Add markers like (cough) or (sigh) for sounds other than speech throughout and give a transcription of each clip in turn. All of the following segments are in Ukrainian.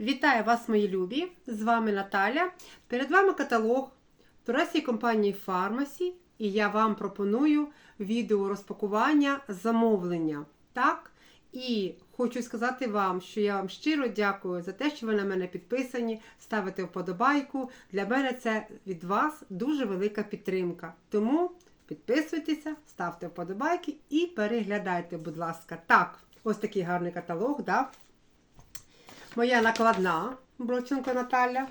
Вітаю вас, мої любі! З вами Наталя. Перед вами каталог турецької компанії Pharmacy, і я вам пропоную відео розпакування замовлення. Так? І хочу сказати вам, що я вам щиро дякую за те, що ви на мене підписані, ставите вподобайку. Для мене це від вас дуже велика підтримка. Тому підписуйтеся, ставте вподобайки і переглядайте, будь ласка. Так, ось такий гарний каталог. Да? Моя накладна Броченко Наталя.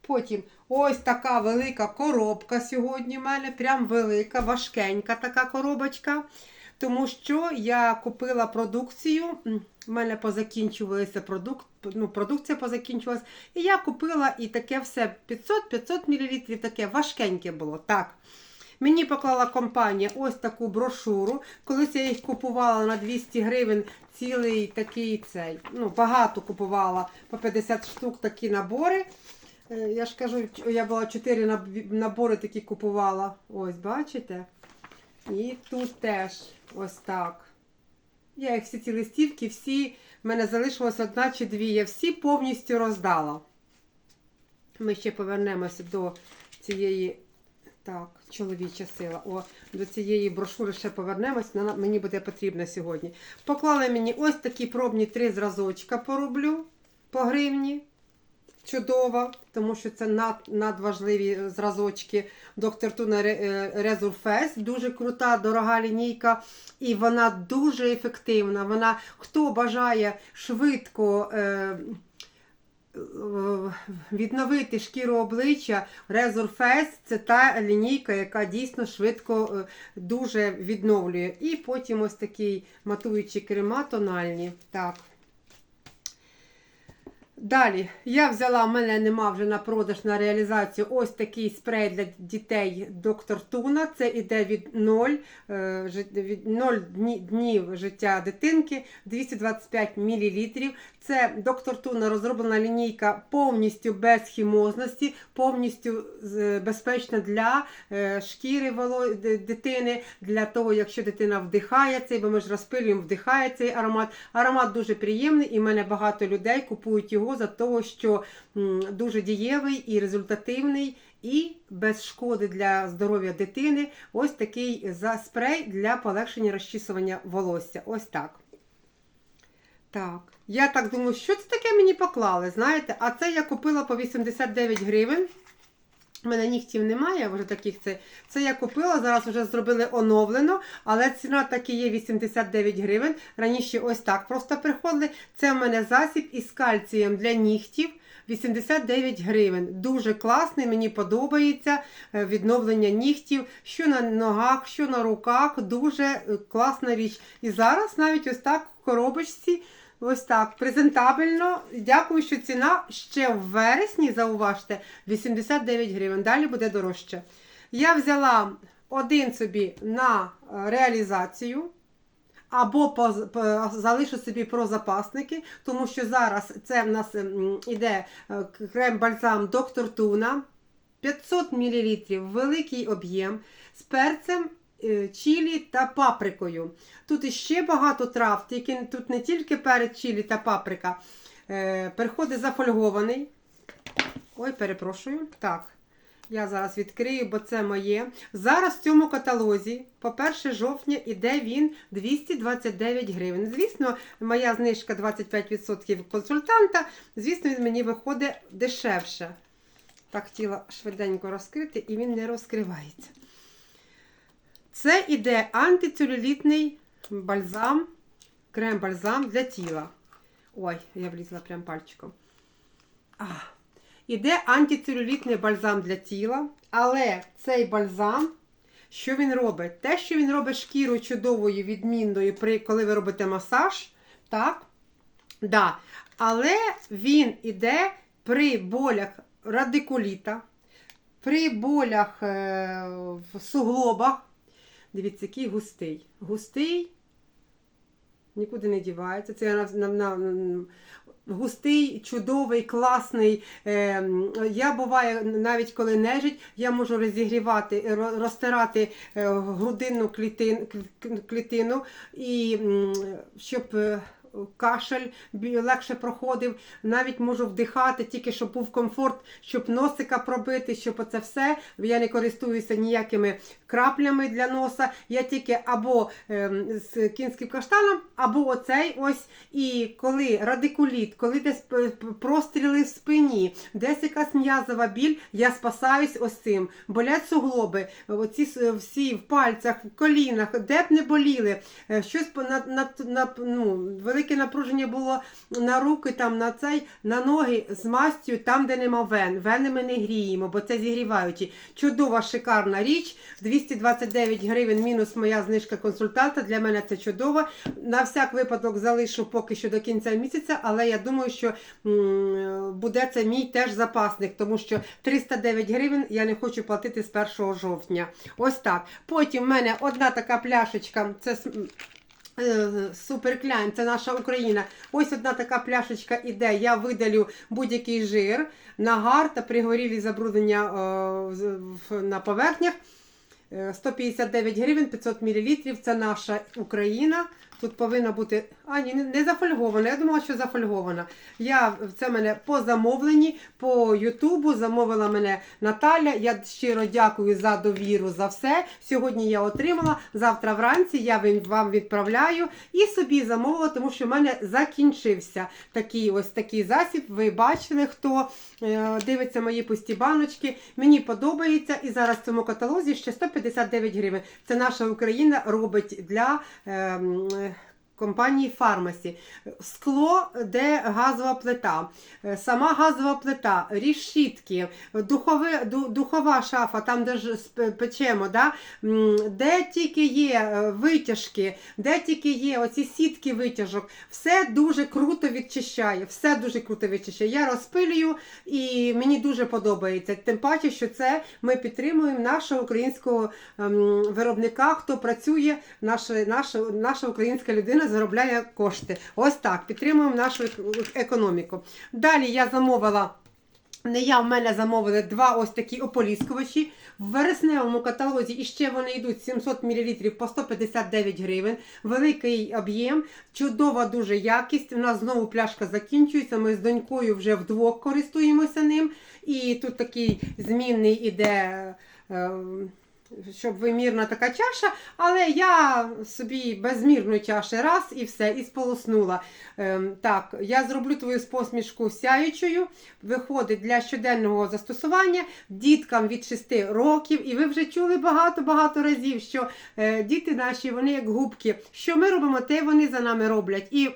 Потім ось така велика коробка сьогодні в мене. Прям велика, важкенька така коробочка. Тому що я купила продукцію, в мене позакінчувалися продукт, ну, продукція позакінчувалася. І я купила і таке все 500-500 мл, таке важкеньке було. Так. Мені поклала компанія ось таку брошуру. Колись я їх купувала на 200 гривень цілий такий цей. Ну, багато купувала по 50 штук такі набори. Е, Я ж кажу, я була 4 набори такі купувала. Ось, бачите? І тут теж ось так. Я їх всі ці листівки, всі, в мене залишилось одна чи дві. Я всі повністю роздала. Ми ще повернемося до цієї. Так, чоловіча сила. О, до цієї брошури ще повернемось. Вона мені буде потрібна сьогодні. Поклали мені ось такі пробні три зразочка пороблю по гривні. Чудово, тому що це над, надважливі зразочки. Доктор Туна Резурфес. Дуже крута, дорога лінійка. І вона дуже ефективна. Вона, хто бажає швидко. Е, відновити шкіру обличчя Resurface це та лінійка, яка дійсно швидко е, дуже відновлює. І потім ось такий матуючі крема тональні. Так. Далі я взяла, в мене нема вже на продаж на реалізацію ось такий спрей для дітей доктор Туна. Це іде від 0, е, від 0 днів життя дитинки 225 мл. Це доктор Туна розроблена лінійка повністю без хімозності, повністю безпечна для е, шкіри дитини, для того, якщо дитина вдихає цей, бо ми ж розпилюємо, вдихає цей аромат. Аромат дуже приємний, і в мене багато людей купують його за того, що дуже дієвий і результативний. І без шкоди для здоров'я дитини ось такий спрей для полегшення розчісування волосся. Ось так. Так. Я так думаю, що це таке мені поклали, знаєте? А це я купила по 89 гривень. У мене нігтів немає, вже таких це. Це я купила, зараз вже зробили оновлено, але ціна так і є 89 гривень. Раніше ось так просто приходили. Це в мене засіб із кальцієм для нігтів. 89 гривень. Дуже класний, мені подобається е, відновлення нігтів, що на ногах, що на руках. Дуже е, класна річ. І зараз навіть ось так в коробочці. Ось так, презентабельно. Дякую, що ціна ще в вересні, зауважте, 89 гривень. Далі буде дорожче. Я взяла один собі на реалізацію. Або залишу собі про запасники, тому що зараз це в нас іде е, крем-бальзам Доктор Туна 500 мл, великий об'єм з перцем чілі та паприкою. Тут іще багато трав, тільки тут не тільки перець чілі та паприка. Е, Приходить зафольгований. Ой, перепрошую. Так. Я зараз відкрию, бо це моє. Зараз в цьому каталозі, по 1 жовтня, іде він 229 гривень. Звісно, моя знижка 25% консультанта. Звісно, він мені виходить дешевше. Так хотіла швиденько розкрити, і він не розкривається. Це іде антицелюлітний бальзам, крем-бальзам для тіла. Ой, я влізла прям пальчиком. А, Іде антицелюлітний бальзам для тіла, але цей бальзам, що він робить? Те, що він робить шкіру чудовою, відмінною, при, коли ви робите масаж, так? Да. Але він іде при болях радикуліта, при болях е, в суглобах. Дивіться, який густий. Густий, нікуди не дівається. Це на, на, на, густий, чудовий, класний. Е, Я буває, навіть коли нежить, я можу розігрівати, розтирати е, грудинну клітин, клітину, і щоб е, кашель легше проходив. Навіть можу вдихати, тільки щоб був комфорт, щоб носика пробити, щоб оце все. Я не користуюся ніякими краплями для носа. Я тільки або ем, з кінським каштаном, або оцей ось. І коли радикуліт, коли десь п- простріли в спині, десь якась м'язова біль, я спасаюсь ось цим. Болять суглоби, оці всі в пальцях, в колінах, де б не боліли. Е, Щось на, на, на, ну, велике напруження було на руки, там, на цей, на ноги з мастю, там, де нема вен. Вени ми не гріємо, бо це зігріваючі. Чудова, шикарна річ. 229 гривень мінус моя знижка консультанта. Для мене це чудово. На всяк випадок залишу поки що до кінця місяця, але я думаю, що буде це мій теж запасник, тому що 309 гривень я не хочу платити з 1 жовтня. Ось так. Потім в мене одна така пляшечка. Це Е, це наша Україна. Ось одна така пляшечка іде. Я видалю будь-який жир, нагар та пригорілі забруднення е, на поверхнях. Е, 159 гривень, 500 мл. Це наша Україна. Тут повинна бути. А, ні, не- зафольгована. Я думала, що зафольгована. Я це мене по замовленні, по Ютубу замовила мене Наталя. Я щиро дякую за довіру за все. Сьогодні я отримала. Завтра вранці я вам відправляю і собі замовила, тому що в мене закінчився такий ось такий засіб. Ви бачили, хто е, дивиться мої пусті баночки. Мені подобається, і зараз в цьому каталозі ще 159 гривень. Це наша Україна робить для. Компанії Фармасі. Скло, де газова плита, Е, сама газова плита, рішітки, духове, духова шафа, там де ж печемо, да? Де тільки є е, витяжки, де тільки є оці сітки витяжок, все дуже круто відчищає. Все дуже круто відчищає. Я розпилюю і мені дуже подобається. Тим паче, що це ми підтримуємо нашого українського ем, виробника, хто працює, наша, наша, наша українська людина заробляє кошти. Ось так, підтримуємо нашу економіку. Далі я замовила. Не я в мене замовили два ось такі ополіскувачі. В вересневому каталозі іще вони йдуть 700 мл по 159 гривень. Великий об'єм, чудова дуже якість. У нас знову пляшка закінчується. Ми з донькою вже вдвох користуємося ним. І тут такий змінний іде. Щоб вимірна така чаша, але я собі безмірної чаші раз і все, і сполоснула. Ем, так, я зроблю твою посмішку сяючою. Виходить для щоденного застосування діткам від 6 років. І ви вже чули багато-багато разів, що е, діти наші, вони як губки. Що ми робимо, те вони за нами роблять. І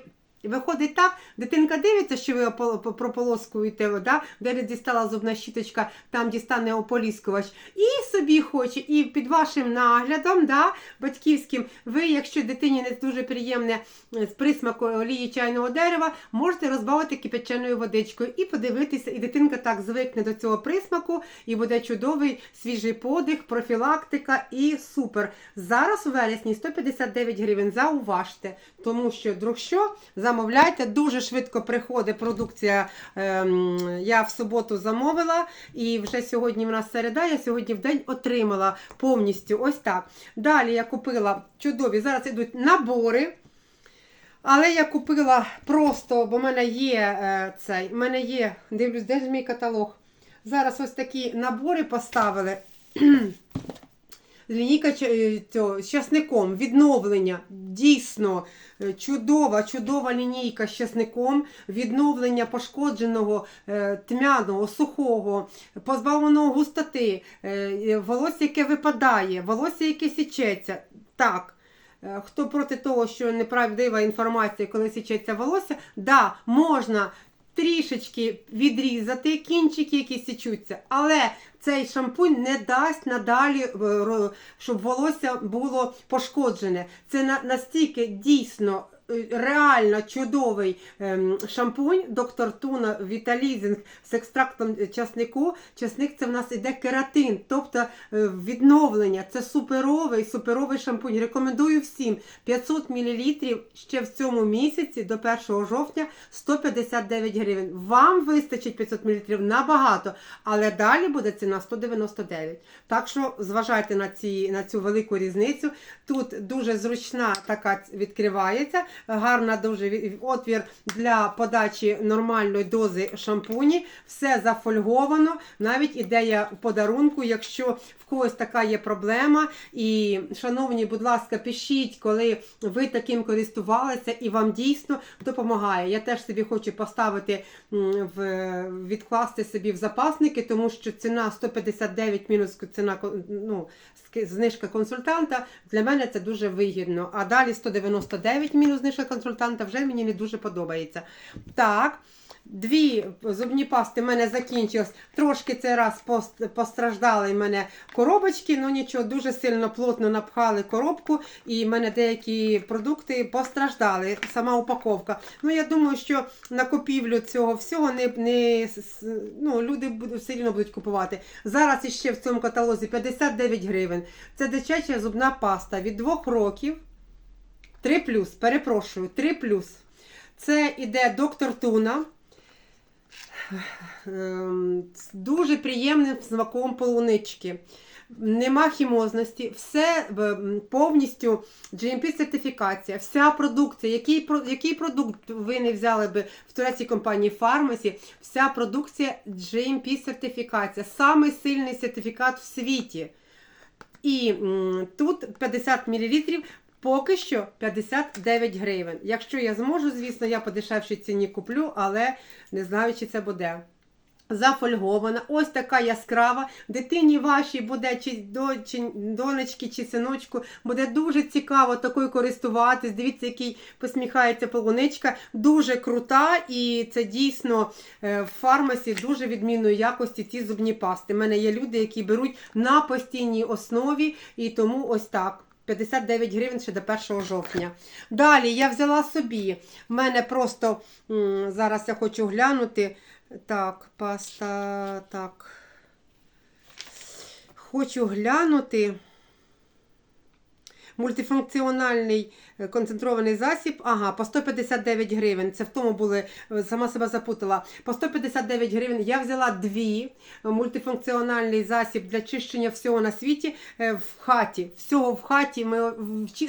Виходить так, дитинка дивиться, що ви прополоскуєте, да? де дістала зубна щіточка, там дістане ополіскувач. І собі хоче, і під вашим наглядом, да, батьківським, ви, якщо дитині не дуже приємне е, з присмаку олії чайного дерева, можете розбавити кипяченою водичкою і подивитися, і дитинка так звикне до цього присмаку, і буде чудовий свіжий подих, профілактика і супер. Зараз у вересні 159 гривень. Зауважте, тому що друг що, замовляйте, дуже швидко приходить продукція. Ем, я в суботу замовила, і вже сьогодні в нас середа, я сьогодні в день отримала повністю ось так. Далі я купила чудові, зараз йдуть набори. Але я купила просто, бо в мене є е, цей, в мене є, дивлюсь, де ж мій каталог. Зараз ось такі набори поставили. (clears throat) Лінійка е, цього, з часником, відновлення. Дійсно е, чудова, чудова лінійка з часником, відновлення пошкодженого, е, тьмяного, сухого, позбавленого густоти, волосся, яке випадає, волосся, яке січеться. Так. Хто проти того, що неправдива інформація, коли січеться волосся, да, можна трішечки відрізати кінчики, які січуться, але цей шампунь не дасть надалі, е, щоб волосся було пошкоджене. Це на- настільки дійсно. Е, Реально чудовий ем, шампунь доктор Туна Віталізінг з екстрактом часнику. Часник це в нас іде кератин, тобто е, відновлення. Це суперовий, суперовий шампунь. Рекомендую всім 500 мл ще в цьому місяці до 1 жовтня 159 гривень. Вам вистачить 500 мл набагато, але далі буде ціна 199. Так що зважайте на, ці, на цю велику різницю. Тут дуже зручна така відкривається. Гарна дуже отвір для подачі нормальної дози шампуні. Все зафольговано. Навіть ідея подарунку, якщо в когось така є проблема. І, шановні, будь ласка, пишіть, коли ви таким користувалися і вам дійсно допомагає. Я теж собі хочу поставити в відкласти собі в запасники, тому що ціна 159 мінус ціна ну, знижка консультанта для мене це дуже вигідно. А далі 199 мінус знижка консультанта вже мені не дуже подобається. Так. Дві зубні пасти в мене закінчилось. Трошки цей раз постраждали в мене коробочки, ну нічого, дуже сильно плотно напхали коробку, і в мене деякі продукти постраждали. Сама упаковка. Ну я думаю, що на купівлю цього всього не, не ну, люди все рівно будуть купувати. Зараз іще в цьому каталозі 59 гривень. Це дитяча зубна паста від 2 років. 3 плюс, перепрошую, 3 плюс. Це іде доктор Туна. Ем, з дуже приємним смаком полунички. Нема хімозності, все повністю GMP сертифікація, вся продукція, який, який продукт ви не взяли би в турецькій компанії Фармасі, вся продукція GMP сертифікація, самий сильний сертифікат в світі. І тут 50 мл. Поки що 59 гривень. Якщо я зможу, звісно, я по дешевшій ціні куплю, але не знаю, чи це буде. Зафольгована, ось така яскрава. Дитині вашій буде, чи, до, чи донечки, чи синочку, буде дуже цікаво такою користуватись. Дивіться, який посміхається полуничка. Дуже крута, і це дійсно е, в фармасі дуже відмінної якості ці зубні пасти. У мене є люди, які беруть на постійній основі, і тому ось так. 59 гривень ще до 1 жовтня. Далі я взяла собі. В мене просто зараз я хочу глянути. Так, паста. Так. Хочу глянути. Мультифункціональний е, концентрований засіб. Ага, по 159 гривень. Це в тому були, е, сама себе запутала. По 159 гривень я взяла дві е, мультифункціональний засіб для чищення всього на світі в хаті. Всього в хаті. Ми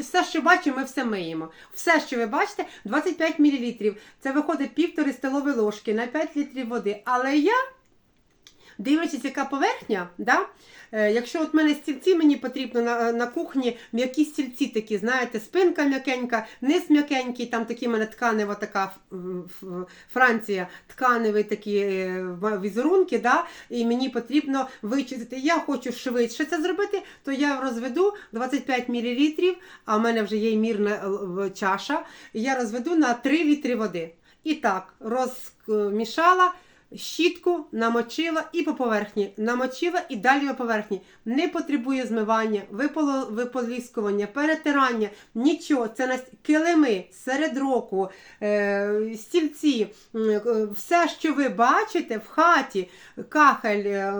все, що бачимо, ми все миємо. Все, що ви бачите, 25 мл. Це виходить півтори столові ложки на 5 літрів води. Але я Дивлячись, яка поверхня, да? е, якщо от мене стільці, мені потрібно на, на кухні м'які стільці такі, знаєте, спинка м'якенька, низ м'якенький, там такі в мене тканева така Франція, тканеві такі е, візерунки, да? і мені потрібно вичистити. Я хочу швидше це зробити, то я розведу 25 мл, а в мене вже є мірна е, чаша, я розведу на 3 літри води. І так, розмішала. Щітку намочила і по поверхні. Намочила і далі по поверхні. Не потребує змивання, виполіскування, перетирання, нічого. Це на килими серед року, е, стільці, е, все, що ви бачите в хаті, кахель, е,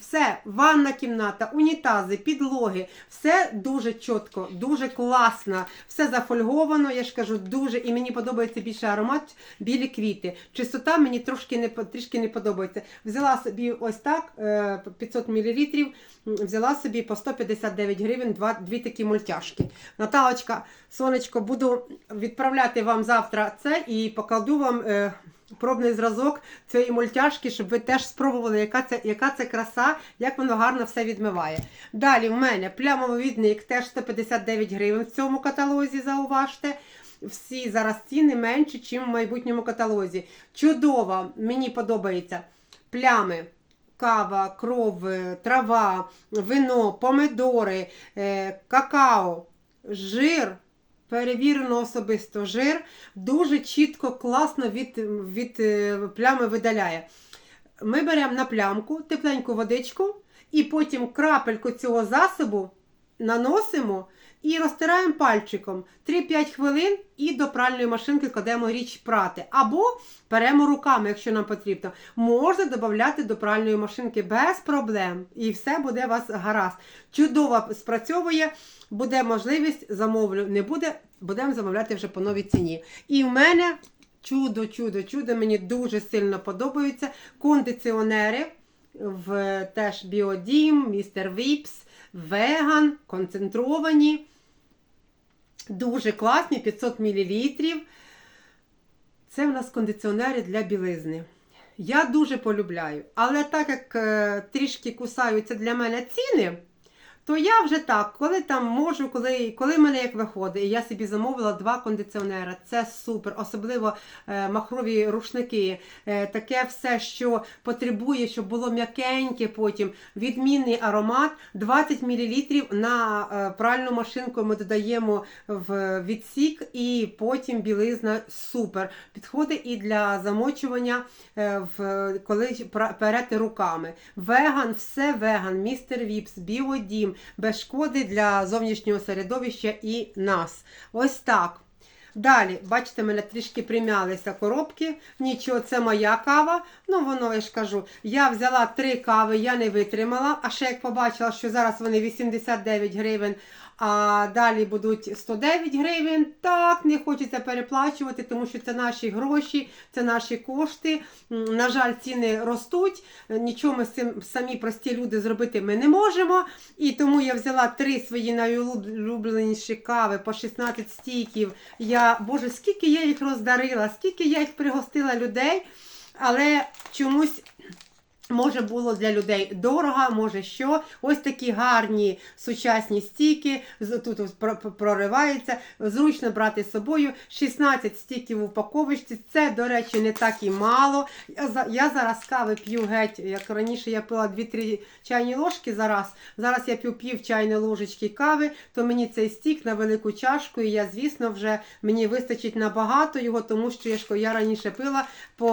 все, ванна кімната, унітази, підлоги, все дуже чітко, дуже класно, все зафольговано, я ж кажу, дуже, і мені подобається більше аромат, білі квіти. Чистота мені трошки не, по- трішки не подобається. Взяла собі ось так, е, 500 мл, взяла собі по 159 гривень два, дві такі мультяшки. Наталочка, сонечко, буду відправляти вам завтра це і покладу вам. Е, Пробний зразок цієї мультяшки, щоб ви теж спробували, яка це, яка це краса, як воно гарно все відмиває. Далі в мене плямовий відник теж 159 гривень в цьому каталозі, зауважте. Всі зараз ціни менші, ніж в майбутньому каталозі. Чудово, мені подобається. Плями, кава, кров, е, трава, вино, помидори, е, какао, жир. Перевірено особисто жир, дуже чітко, класно від, від е, плями видаляє. Ми беремо на плямку тепленьку водичку і потім крапельку цього засобу наносимо і розтираємо пальчиком 3-5 хвилин і до пральної машинки кладемо річ прати. Або беремо руками, якщо нам потрібно. Можна додати до пральної машинки без проблем. І все буде у вас гаразд. Чудово спрацьовує, буде можливість, замовлю. Не буде, будемо замовляти вже по новій ціні. І в мене чудо, чудо, чудо, мені дуже сильно подобаються кондиціонери в теж Біодім, Містер Віпс, Веган, концентровані. Дуже класні, 500 мл. Це в нас кондиціонери для білизни. Я дуже полюбляю. Але так як е, трішки кусаються для мене ціни, то я вже так, коли там можу, коли, коли в мене як виходить, і я собі замовила два кондиціонери. Це супер, особливо е, махрові рушники, е, таке все, що потребує, щоб було м'якеньке потім. Відмінний аромат, 20 мл на е, пральну машинку ми додаємо в відсік, і потім білизна супер. Підходить і для замочування, е, в, коли перети руками. Веган, все веган, містер Віпс, біодім, без шкоди для зовнішнього середовища і нас. Ось так. Далі, бачите, мене трішки прим'ялися коробки. Нічого, це моя кава. Ну, воно я ж кажу. Я взяла три кави, я не витримала. А ще як побачила, що зараз вони 89 гривень, а далі будуть 109 гривень. Так, не хочеться переплачувати, тому що це наші гроші, це наші кошти. На жаль, ціни ростуть. Нічого ми з цим самі прості люди зробити ми не можемо. І тому я взяла три свої найулюбленіші кави по 16 стійків. Я, Боже, скільки я їх роздарила, скільки я їх пригостила людей, але чомусь. Може було для людей дорого, може що. Ось такі гарні сучасні стійки. Тут ось про- про- проривається. Зручно брати з собою. 16 стіків в упаковочці. Це, до речі, не так і мало. Я, за- я зараз кави п'ю геть. Як раніше я пила 2-3 чайні ложки зараз. Зараз я п'ю пів чайної ложечки кави, то мені цей стік на велику чашку. І я, звісно, вже мені вистачить набагато його, тому що я раніше пила по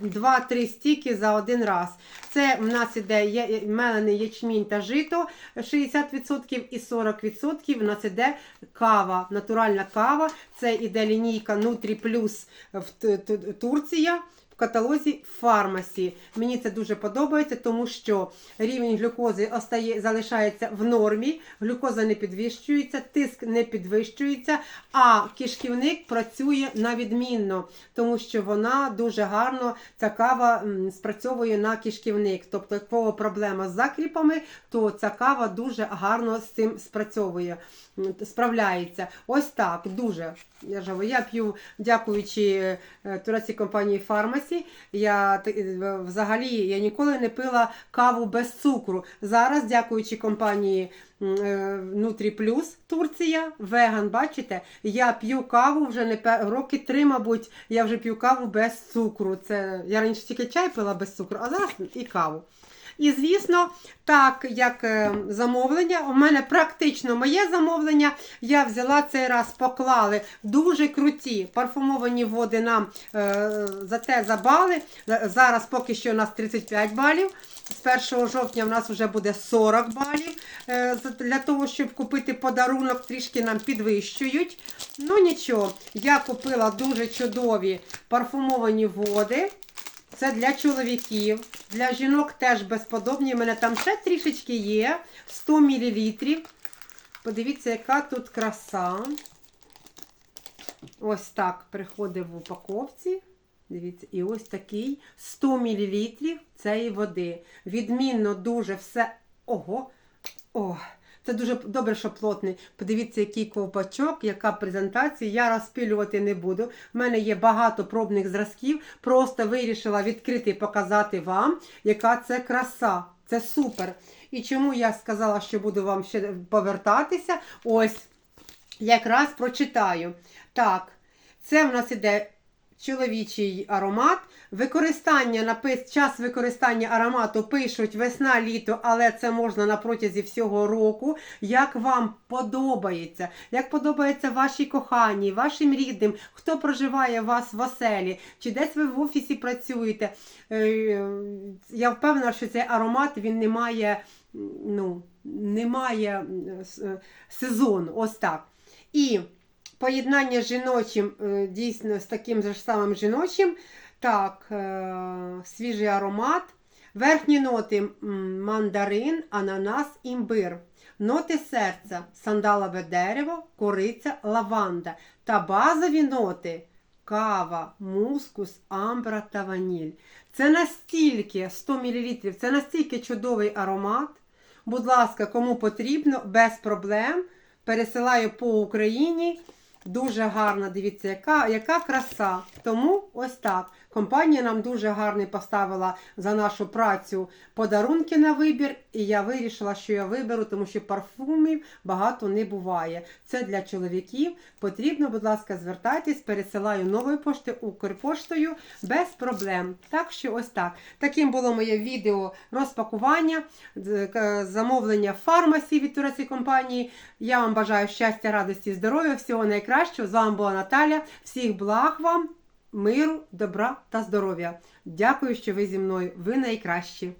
2-3 стіки за один раз. Це в нас іде мелений ячмінь та жито 60% і 40% в нас іде кава, натуральна кава. Це іде лінійка Nutri Plus в Турція. Каталозі фармасі. Мені це дуже подобається, тому що рівень глюкози остає, залишається в нормі, глюкоза не підвищується, тиск не підвищується, а кишківник працює на відмінно, тому що вона дуже гарно, ця кава спрацьовує на кишківник. Тобто, як кого проблема з закріпами, то ця кава дуже гарно з цим спрацьовує, справляється. Ось так, дуже. Я я п'ю, дякуючи е, турецькій компанії Фармасі. Я е, взагалі я ніколи не пила каву без цукру. Зараз, дякуючи компанії Нутрі Плюс Турція, веган, бачите, я п'ю каву вже не роки три, мабуть, я вже п'ю каву без цукру. Це я раніше тільки чай пила без цукру, а зараз і каву. І звісно, так як е, замовлення, у мене практично моє замовлення. Я взяла цей раз, поклали дуже круті парфумовані води нам е, за те за бали. За- Зараз поки що у нас 35 балів. З 1 жовтня в нас вже буде 40 балів. Е, Для того, щоб купити подарунок, трішки нам підвищують. Ну нічого, я купила дуже чудові парфумовані води. Це для чоловіків, для жінок теж безподобні. У мене там ще трішечки є. 100 мл. Подивіться, яка тут краса. Ось так приходить в упаковці. Дивіться, і ось такий 100 мл цієї води. Відмінно дуже все. Ого! О! Це дуже добре, що плотний. Подивіться, який ковпачок, яка презентація. Я розпилювати не буду. У мене є багато пробних зразків. Просто вирішила відкрити і показати вам, яка це краса. Це супер. І чому я сказала, що буду вам ще повертатися? Ось, якраз прочитаю. Так, це в нас іде чоловічий аромат. Використання напис, час використання аромату пишуть весна, літо, але це можна на протязі всього року. Як вам подобається, як подобається вашій коханій, вашим рідним, хто проживає у вас в оселі, чи десь ви в офісі працюєте. Е, Я впевнена, що цей аромат він не має, ну, не має сезону. Ось так. І поєднання з жіночим, е, дійсно з таким ж самим жіночим. Так, е, свіжий аромат. Верхні ноти мандарин, ананас, імбир. Ноти серця, сандалове дерево, кориця, лаванда. Та базові ноти кава, мускус, амбра та ваніль. Це настільки 100 мл, це настільки чудовий аромат. Будь ласка, кому потрібно, без проблем. пересилаю по Україні. Дуже гарна, дивіться, яка, яка краса. Тому ось так. Компанія нам дуже гарний поставила за нашу працю подарунки на вибір, і я вирішила, що я виберу, тому що парфумів багато не буває. Це для чоловіків. Потрібно, будь ласка, звертайтесь, пересилаю новою пошти Укрпоштою без проблем. Так що ось так. Таким було моє відео розпакування, замовлення фармасі від турецької компанії. Я вам бажаю щастя, радості, здоров'я, всього найкращого. З вами була Наталя. Всіх благ вам, миру, добра та здоров'я. Дякую, що ви зі мною. Ви найкращі.